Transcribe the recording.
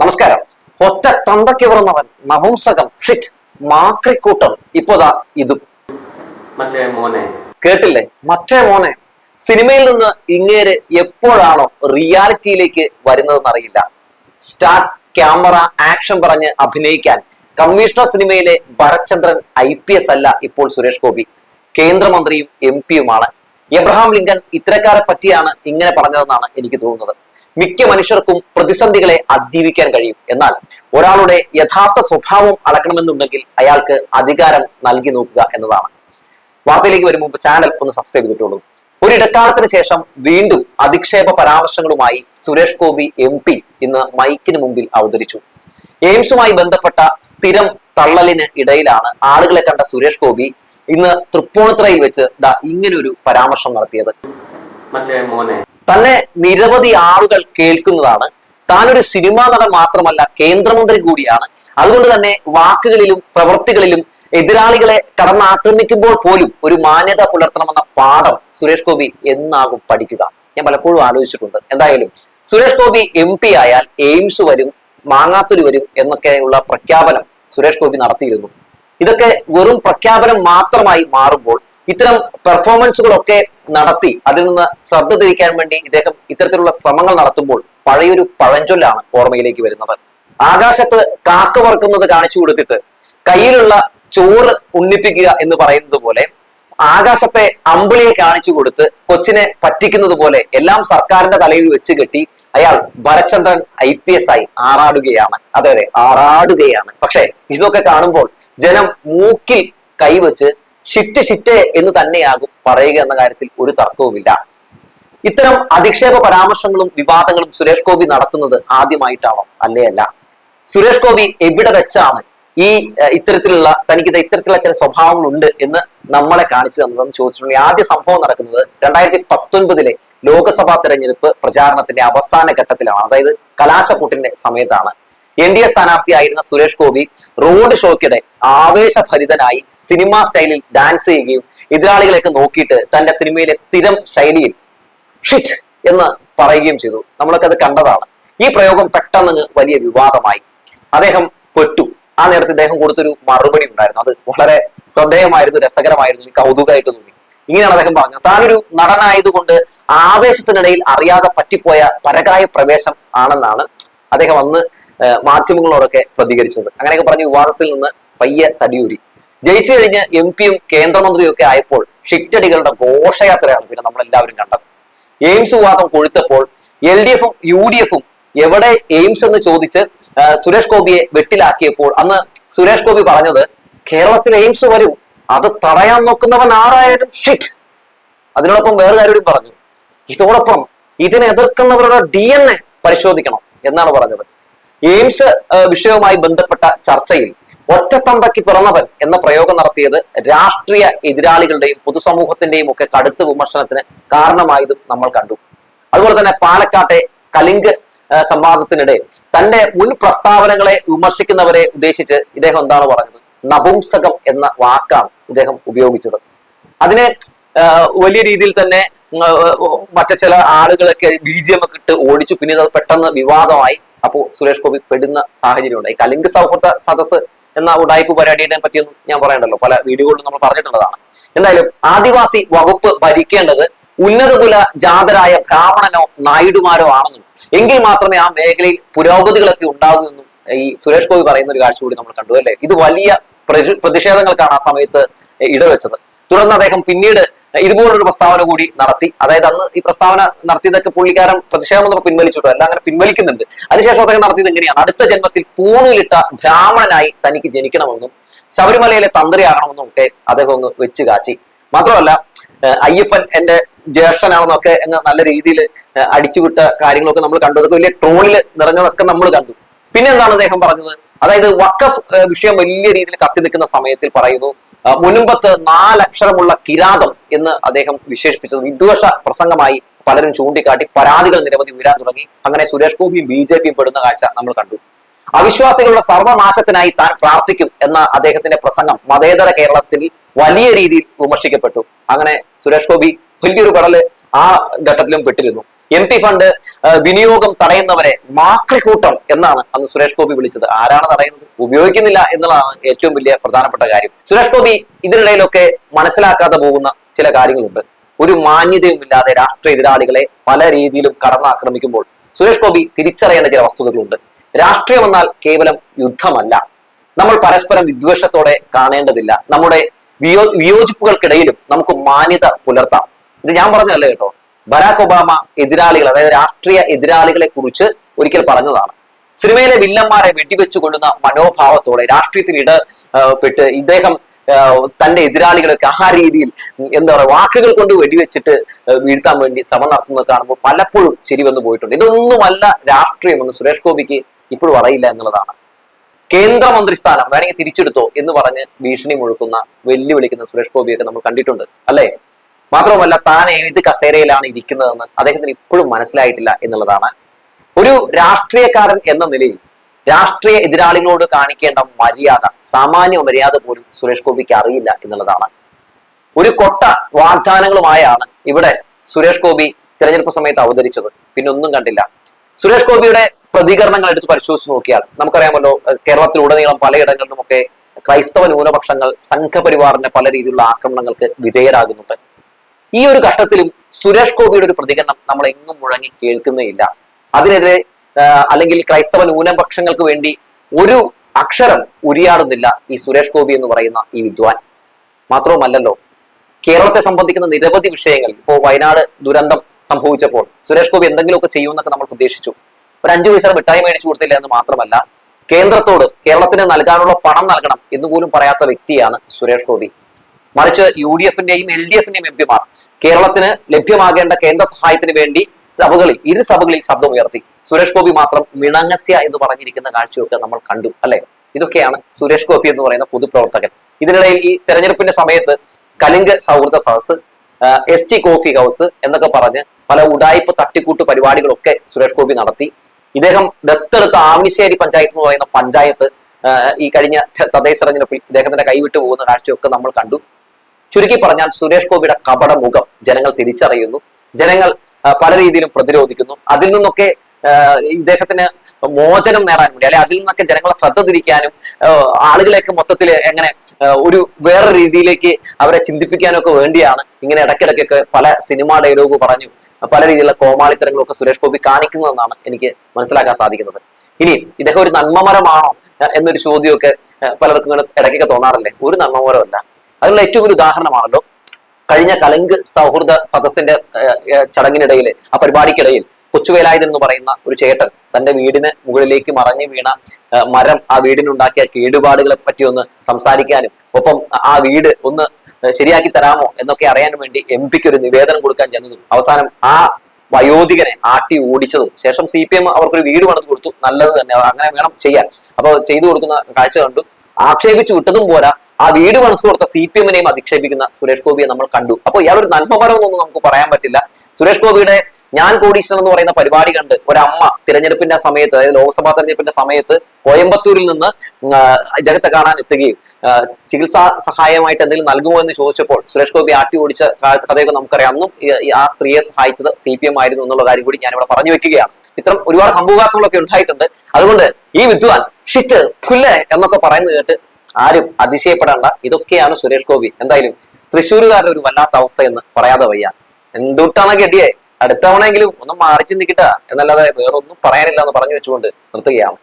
നമസ്കാരം. ഒറ്റ തന്തയ്ക്ക് പിറന്നവൻ നപുംസകം. ഷിറ്റ്. മാക്രിക്കൂട്ടം. ഇപ്പോതാ ഇതും. മറ്റേ മോനെ. കേട്ടില്ലേ? മറ്റേ മോനെ. സിനിമയിൽ നിന്ന് ഇങ്ങേര് എപ്പോഴാണോ റിയാലിറ്റിയിലേക്ക് വരുന്നതെന്ന് അറിയില്ല സ്റ്റാർട്ട് ക്യാമറ ആക്ഷൻ പറഞ്ഞ് അഭിനയിക്കാൻ. കമ്മീഷണർ സിനിമയിലെ ഭരചന്ദ്രൻ ഐ പി എസ് അല്ല ഇപ്പോൾ സുരേഷ് ഗോപി. കേന്ദ്രമന്ത്രിയും എം പിയുമാണ്. എബ്രഹാം ലിങ്കൻ ഇത്തരക്കാരെ പറ്റിയാണ് ഇങ്ങനെ പറഞ്ഞതെന്നാണ് എനിക്ക് തോന്നുന്നത്. മിക്ക മനുഷ്യർക്കും പ്രതിസന്ധികളെ അതിജീവിക്കാൻ കഴിയും. എന്നാൽ ഒരാളുടെ യഥാർത്ഥ സ്വഭാവം അളക്കണമെന്നുണ്ടെങ്കിൽ അയാൾക്ക് അധികാരം നൽകി നോക്കുക എന്നതാണ്. വാർത്തയിലേക്ക് വരുമ്പോൾ ചാനൽ ഒന്ന് സബ്സ്ക്രൈബ് ചെയ്തിട്ടുള്ളൂ. ഒരു ഇടക്കാലത്തിന് ശേഷം വീണ്ടും അധിക്ഷേപ പരാമർശങ്ങളുമായി സുരേഷ് ഗോപി എം പി ഇന്ന് മൈക്കിന് മുമ്പിൽ അവതരിച്ചു. എയിംസുമായി ബന്ധപ്പെട്ട സ്ഥിരം തള്ളലിന് ഇടയിലാണ് ആളുകളെ കണ്ട സുരേഷ് ഗോപി ഇന്ന് തൃപ്പൂണിത്തറയിൽ വെച്ച് ദാ ഇങ്ങനൊരു പരാമർശം നടത്തിയത്. മറ്റേ മോനെ തന്നെ നിരവധി ആളുകൾ കേൾക്കുന്നതാണ്. താനൊരു സിനിമാ നടൻ മാത്രമല്ല കേന്ദ്രമന്ത്രി കൂടിയാണ്. അതുകൊണ്ട് തന്നെ വാക്കുകളിലും പ്രവൃത്തികളിലും എതിരാളികളെ കടന്നാക്രമിക്കുമ്പോൾ പോലും ഒരു മാന്യത പുലർത്തണമെന്ന പാഠം സുരേഷ് ഗോപി എന്നാകും പഠിക്കുക. ഞാൻ പലപ്പോഴും ആലോചിച്ചിട്ടുണ്ട്. എന്തായാലും സുരേഷ് ഗോപി എം പി ആയാൽ എയിംസ് വരും മാങ്ങാത്തൊലി വരും എന്നൊക്കെയുള്ള പ്രഖ്യാപനം സുരേഷ് ഗോപി നടത്തിയിരുന്നു. ഇതൊക്കെ വെറും പ്രഖ്യാപനം മാത്രമായി മാറുമ്പോൾ ഇത്തരം പെർഫോമൻസുകളൊക്കെ നടത്തി അതിൽ നിന്ന് ശ്രദ്ധ തിരിക്കാൻ വേണ്ടി ഇദ്ദേഹം ഇത്തരത്തിലുള്ള ശ്രമങ്ങൾ നടത്തുമ്പോൾ പഴയൊരു പഴഞ്ചൊല്ലാണ് ഓർമ്മയിലേക്ക് വരുന്നത്. ആകാശത്ത് കാക്ക പറക്കുന്നത് കാണിച്ചു കൊടുത്തിട്ട് കയ്യിലുള്ള ചോറ് ഉണ്ണിപ്പിക്കുക എന്ന് പറയുന്നത് പോലെ ആകാശത്തെ അമ്പിളിയെ കാണിച്ചു കൊടുത്ത് കൊച്ചിനെ പറ്റിക്കുന്നത് പോലെ എല്ലാം സർക്കാരിന്റെ തലയിൽ വെച്ച് കെട്ടി അയാൾ ഭരചന്ദ്രൻ ഐ പി എസ് ആയി ആറാടുകയാണ്. അതെ അതെ ആറാടുകയാണ്. പക്ഷെ ഇതൊക്കെ കാണുമ്പോൾ ജനം മൂക്കിൽ കൈവച്ച് ഷിറ്റ് ഷിറ്റ് എന്ന് തന്നെയാകും പറയുക എന്ന കാര്യത്തിൽ ഒരു തർക്കവുമില്ല. ഇത്തരം അധിക്ഷേപ പരാമർശങ്ങളും വിവാദങ്ങളും സുരേഷ് ഗോപി നടത്തുന്നത് ആദ്യമായിട്ടാണോ അല്ലേ അല്ല സുരേഷ് ഗോപി എവിടെ വെച്ചാണ് ഈ ഇത്തരത്തിലുള്ള തനിക്ക് ഇത്തരത്തിലുള്ള ചില സ്വഭാവങ്ങളുണ്ട് എന്ന് നമ്മളെ കാണിച്ചു തന്നതെന്ന് ചോദിച്ചിട്ടുണ്ടെങ്കിൽ ആദ്യ സംഭവം നടക്കുന്നത് രണ്ടായിരത്തി പത്തൊൻപതിലെ ലോക്സഭാ തെരഞ്ഞെടുപ്പ് പ്രചാരണത്തിന്റെ അവസാന ഘട്ടത്തിലാണ്. അതായത് കലാശക്കൂട്ടിന്റെ സമയത്താണ്. എൻ ഡി എ സ്ഥാനാർത്ഥിയായിരുന്ന സുരേഷ് ഗോപി റോഡ് ഷോയ്ക്കിടെ ആവേശഭരിതനായി സിനിമാ സ്റ്റൈലിൽ ഡാൻസ് ചെയ്യുകയും എതിരാളികളെയൊക്കെ നോക്കിയിട്ട് തന്റെ സിനിമയിലെ സ്ഥിരം ശൈലിയിൽ ഷിറ്റ് എന്ന് പറയുകയും ചെയ്തു. നമ്മളൊക്കെ അത് കണ്ടതാണ്. ഈ പ്രയോഗം പെട്ടെന്ന് വലിയ വിവാദമായി. അദ്ദേഹം പൊറ്റു ആ നേരത്തെ ഇദ്ദേഹം കൊടുത്തൊരു മറുപടി ഉണ്ടായിരുന്നു. അത് വളരെ ശ്രദ്ധേയമായിരുന്നു രസകരമായിരുന്നു കൗതുകമായിട്ട് തോന്നി. ഇങ്ങനെയാണ് അദ്ദേഹം പറഞ്ഞത്. താനൊരു നടനായതുകൊണ്ട് ആവേശത്തിനിടയിൽ അറിയാതെ പറ്റിപ്പോയ പരകായ പ്രവേശം ആണെന്നാണ് അദ്ദേഹം അന്ന് മാധ്യമങ്ങളോടൊക്കെ പ്രതികരിച്ചത് അങ്ങനെയൊക്കെ പറഞ്ഞ വിവാദത്തിൽ നിന്ന് പയ്യെ തടിയൂരി. ജയിച്ചു കഴിഞ്ഞ് എം പിയും കേന്ദ്രമന്ത്രിയും ഒക്കെ ആയപ്പോൾ ഷിറ്റടികളുടെ ഘോഷയാത്രയാണ് പിന്നെ നമ്മളെല്ലാവരും കണ്ടത്. എയിംസ് വിവാദം കൊഴുത്തപ്പോൾ എൽ ഡി എഫും യു ഡി എഫും എവിടെ എയിംസ് എന്ന് ചോദിച്ച് സുരേഷ് ഗോപിയെ വെട്ടിലാക്കിയപ്പോൾ അന്ന് സുരേഷ് ഗോപി പറഞ്ഞത് കേരളത്തിൽ എയിംസ് വരും. അത് തടയാൻ നോക്കുന്നവൻ ആരായാലും ഷിറ്റ് അതിനോടൊപ്പം വേറെ കാര്യം പറഞ്ഞു. ഇതോടൊപ്പം ഇതിനെ എതിർക്കുന്നവരുടെ എ പരിശോധിക്കണം എന്നാണ് പറഞ്ഞത്. എയിംസ് വിഷയവുമായി ബന്ധപ്പെട്ട ചർച്ചയിൽ ഒറ്റത്തന്തയ്ക്ക് പിറന്നവൻ എന്ന പ്രയോഗം നടത്തിയത് രാഷ്ട്രീയ എതിരാളികളുടെയും പൊതുസമൂഹത്തിന്റെയും ഒക്കെ കടുത്ത വിമർശനത്തിന് കാരണമായതും നമ്മൾ കണ്ടു. അതുപോലെ തന്നെ പാലക്കാട്ടെ കലിംഗ് ആ, സംവാദത്തിനിടെ തന്റെ മുൻ പ്രസ്താവനകളെ വിമർശിക്കുന്നവരെ ഉദ്ദേശിച്ച് ഇദ്ദേഹം എന്താണ് പറഞ്ഞത്? നപുംസകം എന്ന വാക്കാണ് ഇദ്ദേഹം ഉപയോഗിച്ചത്. അതിനെ വലിയ രീതിയിൽ തന്നെ മറ്റു ചില ആളുകളൊക്കെ ബി ജി എം ഒക്കെ ഇട്ട് ഓടിച്ചു. പിന്നെ അത് പെട്ടെന്ന് വിവാദമായി. അപ്പോൾ സുരേഷ് ഗോപി പെടുന്ന സാഹചര്യം ഉണ്ടായി കലിംഗ് സൗഹൃദ സദസ് എന്ന ഉടായ്പ പരിപാടിയെ പറ്റിയൊന്നും ഞാൻ പറയണ്ടല്ലോ. പല വീഡിയോകളിലും നമ്മൾ പറഞ്ഞിട്ടുള്ളതാണ്. എന്തായാലും ആദിവാസി വകുപ്പ് ഭരിക്കേണ്ടത് ഉന്നതകുല ജാതരായ ബ്രാഹ്മണനോ നായിഡുമാരോ ആണെന്നും എങ്കിൽ മാത്രമേ ആ മേഖലയിൽ പുരോഗതികളൊക്കെ ഉണ്ടാകൂ എന്നും ഈ സുരേഷ് ഗോപി പറയുന്ന ഒരു കാഴ്ച കൂടി നമ്മൾ കണ്ടു അല്ലേ? ഇത് വലിയ പ്രതി- പ്രതിഷേധങ്ങൾക്കാണ് ആ സമയത്ത് ഇടവെച്ചത്. തുടർന്ന് അദ്ദേഹം പിന്നീട് ഇതുപോലൊരു പ്രസ്താവന കൂടി നടത്തി. അതായത് അന്ന് ഈ പ്രസ്താവന നടത്തിയതൊക്കെ പുള്ളിക്കാരൻ പ്രതിഷേധം പിൻവലിച്ചിട്ടോ? അല്ല അങ്ങനെ പിൻവലിക്കുന്നുണ്ട്. അതിനുശേഷം അദ്ദേഹം നടത്തിയത് എങ്ങനെയാണ് അടുത്ത ജന്മത്തിൽ പൂണിലിട്ട ബ്രാഹ്മണനായി തനിക്ക് ജനിക്കണമെന്നും ശബരിമലയിലെ തന്ത്രിയാകണമെന്നും ഒക്കെ അദ്ദേഹം ഒന്ന് വെച്ച് കാച്ചി. മാത്രമല്ല അയ്യപ്പൻ എന്റെ ജ്യേഷ്ഠനാണെന്നൊക്കെ എന്ന് നല്ല രീതിയിൽ അടിച്ചുവിട്ട കാര്യങ്ങളൊക്കെ നമ്മൾ കണ്ടു. അതൊക്കെ വലിയ ട്രോളിൽ നിറഞ്ഞതൊക്കെ നമ്മൾ കണ്ടു. പിന്നെ എന്താണ് അദ്ദേഹം പറഞ്ഞത്? അതായത് വക്കഫ് വിഷയം വലിയ രീതിയിൽ കത്തി നിൽക്കുന്ന സമയത്തിൽ പറയുന്നു മുൻപത്ത് നാലക്ഷരമുള്ള കിരാതം എന്ന് അദ്ദേഹം വിശേഷിപ്പിച്ചത് വിദ്വേഷ പ്രസംഗമായി പലരും ചൂണ്ടിക്കാട്ടി പരാതികൾ നിരവധി ഉയരാൻ തുടങ്ങി. അങ്ങനെ സുരേഷ് ഗോപിയും ബി ജെ പിയും പെടുന്ന കാഴ്ച നമ്മൾ കണ്ടു. അവിശ്വാസികളുടെ സർവനാശത്തിനായി താൻ പ്രാർത്ഥിക്കും എന്ന അദ്ദേഹത്തിന്റെ പ്രസംഗം മതേതര കേരളത്തിൽ വലിയ രീതിയിൽ വിമർശിക്കപ്പെട്ടു. അങ്ങനെ സുരേഷ് ഗോപി വലിയൊരു കടൽ ആ ഘട്ടത്തിലും പെട്ടിരുന്നു. എം പി ഫണ്ട് വിനിയോഗം തടയുന്നവരെ മാക്രിക്കൂട്ടം എന്നാണ് അന്ന് സുരേഷ് ഗോപി വിളിച്ചത്. ആരാണ് തടയുന്നത്? ഉപയോഗിക്കുന്നില്ല എന്നുള്ളതാണ് ഏറ്റവും വലിയ പ്രധാനപ്പെട്ട കാര്യം. സുരേഷ് ഗോപി ഇതിനിടയിലൊക്കെ മനസ്സിലാക്കാതെ പോകുന്ന ചില കാര്യങ്ങളുണ്ട്. ഒരു മാന്യതയുമില്ലാതെ രാഷ്ട്രീയ എതിരാളികളെ പല രീതിയിലും കടന്നാക്രമിക്കുമ്പോൾ സുരേഷ് ഗോപി തിരിച്ചറിയേണ്ട ചില വസ്തുതകളുണ്ട്. രാഷ്ട്രീയം എന്നാൽ കേവലം യുദ്ധമല്ല. നമ്മൾ പരസ്പരം വിദ്വേഷത്തോടെ കാണേണ്ടതില്ല. നമ്മുടെ വിയോ വിയോജിപ്പുകൾക്കിടയിലും നമുക്ക് മാന്യത പുലർത്താം. ഇത് ഞാൻ പറഞ്ഞതല്ലേ കേട്ടോ? ബരാക് ഒബാമ എതിരാളികൾ അതായത് രാഷ്ട്രീയ എതിരാളികളെ കുറിച്ച് ഒരിക്കൽ പറഞ്ഞതാണ്. സിനിമയിലെ വില്ലന്മാരെ വെടിവെച്ചു കൊള്ളുന്ന മനോഭാവത്തോടെ രാഷ്ട്രീയത്തിൽ ഇട പെട്ട് ഇദ്ദേഹം തന്റെ എതിരാളികളൊക്കെ ആ രീതിയിൽ എന്താ പറയുക വാക്കുകൾ കൊണ്ട് വെടിവെച്ചിട്ട് വീഴ്ത്താൻ വേണ്ടി ശ്രമം നടത്തുന്നത് കാണുമ്പോൾ പലപ്പോഴും ശരി വന്നു പോയിട്ടുണ്ട്. ഇതൊന്നുമല്ല രാഷ്ട്രീയമെന്ന് സുരേഷ് ഗോപിക്ക് ഇപ്പോഴും അറിയില്ല എന്നുള്ളതാണ്. കേന്ദ്രമന്ത്രി സ്ഥാനം വേണമെങ്കിൽ തിരിച്ചെടുത്തോ എന്ന് പറഞ്ഞ് ഭീഷണി മുഴക്കുന്ന വെല്ലുവിളിക്കുന്ന സുരേഷ് ഗോപിയൊക്കെ നമ്മൾ കണ്ടിട്ടുണ്ട് അല്ലേ? മാത്രവുമല്ല താൻ ഏത് കസേരയിലാണ് ഇരിക്കുന്നതെന്ന് അദ്ദേഹത്തിന് ഇപ്പോഴും മനസ്സിലായിട്ടില്ല എന്നുള്ളതാണ്. ഒരു രാഷ്ട്രീയക്കാരൻ എന്ന നിലയിൽ രാഷ്ട്രീയ എതിരാളികളോട് കാണിക്കേണ്ട മര്യാദ സാമാന്യ മര്യാദ പോലും സുരേഷ് ഗോപിക്ക് അറിയില്ല എന്നുള്ളതാണ്. ഒരു കൊട്ട വാഗ്ദാനങ്ങളുമായാണ് ഇവിടെ സുരേഷ് ഗോപി തിരഞ്ഞെടുപ്പ് സമയത്ത് അവതരിച്ചത്. പിന്നെ ഒന്നും കണ്ടില്ല. സുരേഷ് ഗോപിയുടെ പ്രതികരണങ്ങൾ എടുത്ത് പരിശോധിച്ച് നോക്കിയാൽ നമുക്കറിയാമല്ലോ കേരളത്തിലുടനീളം പലയിടങ്ങളിലുമൊക്കെ ക്രൈസ്തവ ന്യൂനപക്ഷങ്ങൾ സംഘപരിവാറിന്റെ പല രീതിയിലുള്ള ആക്രമണങ്ങൾക്ക് വിധേയരാകുന്നുണ്ട്. ഈ ഒരു ഘട്ടത്തിലും സുരേഷ് ഗോപിയുടെ ഒരു പ്രതികരണം നമ്മൾ എങ്ങും മുഴങ്ങി കേൾക്കുന്നില്ല അതിനെതിരെ അല്ലെങ്കിൽ ക്രൈസ്തവ ന്യൂനപക്ഷങ്ങൾക്ക് വേണ്ടി ഒരു അക്ഷരം ഉരിയാടുന്നില്ല ഈ സുരേഷ് ഗോപി എന്ന് പറയുന്ന ഈ വിദ്വാൻ. മാത്രവുമല്ലല്ലോ കേരളത്തെ സംബന്ധിക്കുന്ന നിരവധി വിഷയങ്ങൾ ഇപ്പോൾ വയനാട് ദുരന്തം സംഭവിച്ചപ്പോൾ സുരേഷ് ഗോപി എന്തെങ്കിലുമൊക്കെ ചെയ്യുമെന്നൊക്കെ നമ്മൾ പ്രതീക്ഷിച്ചു. ഒരു അഞ്ചു പൈസ മിഠായി മേടിച്ചു കൊടുത്തില്ല എന്ന് മാത്രമല്ല കേന്ദ്രത്തോട് കേരളത്തിന് നൽകാനുള്ള പണം നൽകണം എന്ന് പോലും പറയാത്ത വ്യക്തിയാണ് സുരേഷ് ഗോപി. മറിച്ച് യു ഡി എഫിന്റെയും എൽ ഡി എഫിന്റെയും എം പിമാർ കേരളത്തിന് ലഭ്യമാകേണ്ട കേന്ദ്ര സഹായത്തിന് വേണ്ടി സഭകളിൽ ഇരു സഭകളിൽ ശബ്ദമുയർത്തി. സുരേഷ് ഗോപി മാത്രം മിണങ്ങസ്യ എന്ന് പറഞ്ഞിരിക്കുന്ന കാഴ്ചയൊക്കെ നമ്മൾ കണ്ടു അല്ലെ? ഇതൊക്കെയാണ് സുരേഷ് ഗോപി എന്ന് പറയുന്ന പൊതുപ്രവർത്തകൻ. ഇതിനിടയിൽ ഈ തെരഞ്ഞെടുപ്പിന്റെ സമയത്ത് കലിംഗ് സൗഹൃദ സദസ് എസ് ടി കോഫി ഹൗസ് എന്നൊക്കെ പറഞ്ഞ് പല ഉടായ്പ തട്ടിക്കൂട്ട് പരിപാടികളൊക്കെ സുരേഷ് ഗോപി നടത്തി. ഇദ്ദേഹം ദത്തെടുത്ത ആമിശേരി പഞ്ചായത്ത് എന്ന് പറയുന്ന പഞ്ചായത്ത് ഈ കഴിഞ്ഞ തദ്ദേശ തെരഞ്ഞെടുപ്പിൽ ഇദ്ദേഹത്തിന്റെ കൈവിട്ടു പോകുന്ന കാഴ്ചയൊക്കെ നമ്മൾ കണ്ടു. ചുരുക്കി പറഞ്ഞാൽ സുരേഷ് ഗോപിയുടെ കപട മുഖം ജനങ്ങൾ തിരിച്ചറിയുന്നു. ജനങ്ങൾ പല രീതിയിലും പ്രതിരോധിക്കുന്നു. അതിൽ നിന്നൊക്കെ ഇദ്ദേഹത്തിന് മോചനം നേടാൻ വേണ്ടി അല്ലെ അതിൽ നിന്നൊക്കെ ജനങ്ങളെ ശ്രദ്ധ തിരിക്കാനും ആളുകളെയൊക്കെ മൊത്തത്തിൽ എങ്ങനെ ഒരു വേറെ രീതിയിലേക്ക് അവരെ ചിന്തിപ്പിക്കാനും ഒക്കെ വേണ്ടിയാണ് ഇങ്ങനെ ഇടയ്ക്കിടയ്ക്കൊക്കെ പല സിനിമാ ഡയലോഗ് പറഞ്ഞു പല രീതിയിലുള്ള കോമാളിത്തരങ്ങളൊക്കെ സുരേഷ് ഗോപി കാണിക്കുന്നതെന്നാണ് എനിക്ക് മനസ്സിലാക്കാൻ സാധിക്കുന്നത്. ഇനി ഇദ്ദേഹം ഒരു നന്മമരമാണോ എന്നൊരു ചോദ്യമൊക്കെ പലർക്കും ഇങ്ങനെ ഇടയ്ക്കൊക്കെ തോന്നാറില്ലേ? ഒരു നന്മമരമല്ല. അതിനുള്ള ഏറ്റവും വലിയ ഉദാഹരണമാണല്ലോ കഴിഞ്ഞ കലങ്ക് സൗഹൃദ സദസ്സിന്റെ ചടങ്ങിനിടയിൽ ആ പരിപാടിക്കിടയിൽ കൊച്ചുവേലായുധൻ എന്ന് പറയുന്ന ഒരു ചേട്ടൻ തന്റെ വീടിന് മുകളിലേക്ക് മറഞ്ഞു വീണ മരം ആ വീടിനുണ്ടാക്കിയ കേടുപാടുകളെ പറ്റി ഒന്ന് സംസാരിക്കാനും ഒപ്പം ആ വീട് ഒന്ന് ശരിയാക്കി തരാമോ എന്നൊക്കെ അറിയാൻ വേണ്ടി എം പിക്ക് ഒരു നിവേദനം കൊടുക്കാൻ ചെന്നതും അവസാനം ആ വയോധികനെ ആട്ടി ഓടിച്ചതും ശേഷം സി പി എം അവർക്കൊരു വീട് പണിത് കൊടുത്തു നല്ലത് തന്നെ അങ്ങനെ വേണം ചെയ്യാൻ. അപ്പൊ ചെയ്തു കൊടുക്കുന്ന കാഴ്ച കണ്ടു. ആക്ഷേപിച്ചു വിട്ടതും പോരാ ആ വീട് മനസ്സ് കൊടുത്ത സി പി എമ്മിനെയും അധിക്ഷേപിക്കുന്ന സുരേഷ് ഗോപിയെ നമ്മൾ കണ്ടു. അപ്പോൾ ഇയാൾ ഒരു നന്മപരമെന്നൊന്നും നമുക്ക് പറയാൻ പറ്റില്ല. സുരേഷ് ഗോപിയുടെ ഞാൻ കോടീശ്വരൻ എന്ന് പറയുന്ന പരിപാടി കണ്ട് ഒരമ്മ തിരഞ്ഞെടുപ്പിന്റെ സമയത്ത് അതായത് ലോക്സഭാ തെരഞ്ഞെടുപ്പിന്റെ സമയത്ത് കോയമ്പത്തൂരിൽ നിന്ന് ഇദ്ദേഹത്തെ കാണാൻ എത്തുകയും ചികിത്സാ സഹായമായിട്ട് എന്തെങ്കിലും നൽകുമോ എന്ന് ചോദിച്ചപ്പോൾ സുരേഷ് ഗോപി ആട്ടി ഓടിച്ച കഥയൊക്കെ നമുക്കറിയാം. അന്നും ആ സ്ത്രീയെ സഹായിച്ചത് സി പി എം ആയിരുന്നു എന്നുള്ള കാര്യം കൂടി ഞാനിവിടെ പറഞ്ഞു വെക്കുകയാണ്. ഇത്തരം ഒരുപാട് സംഭവവാസങ്ങളൊക്കെ ഉണ്ടായിട്ടുണ്ട്. അതുകൊണ്ട് ഈ വിദ്വാൻ ഷിറ്റ് പുല്ല് എന്നൊക്കെ പറയുന്നത് കേട്ട് ആരും അതിശയപ്പെടേണ്ട. ഇതൊക്കെയാണ് സുരേഷ് ഗോപി. എന്തായാലും തൃശ്ശൂരുകാരുടെ ഒരു വല്ലാത്ത അവസ്ഥ എന്ന് പറയാതെ വയ്യ. എന്തുട്ടാണ് ഗഡിയെ അടുത്തവണെങ്കിലും ഒന്നും മാറി ചിന്തിക്കട്ട. എന്നല്ലാതെ വേറൊന്നും പറയാനില്ല എന്ന് പറഞ്ഞു വെച്ചുകൊണ്ട് നിർത്തുകയാണ്.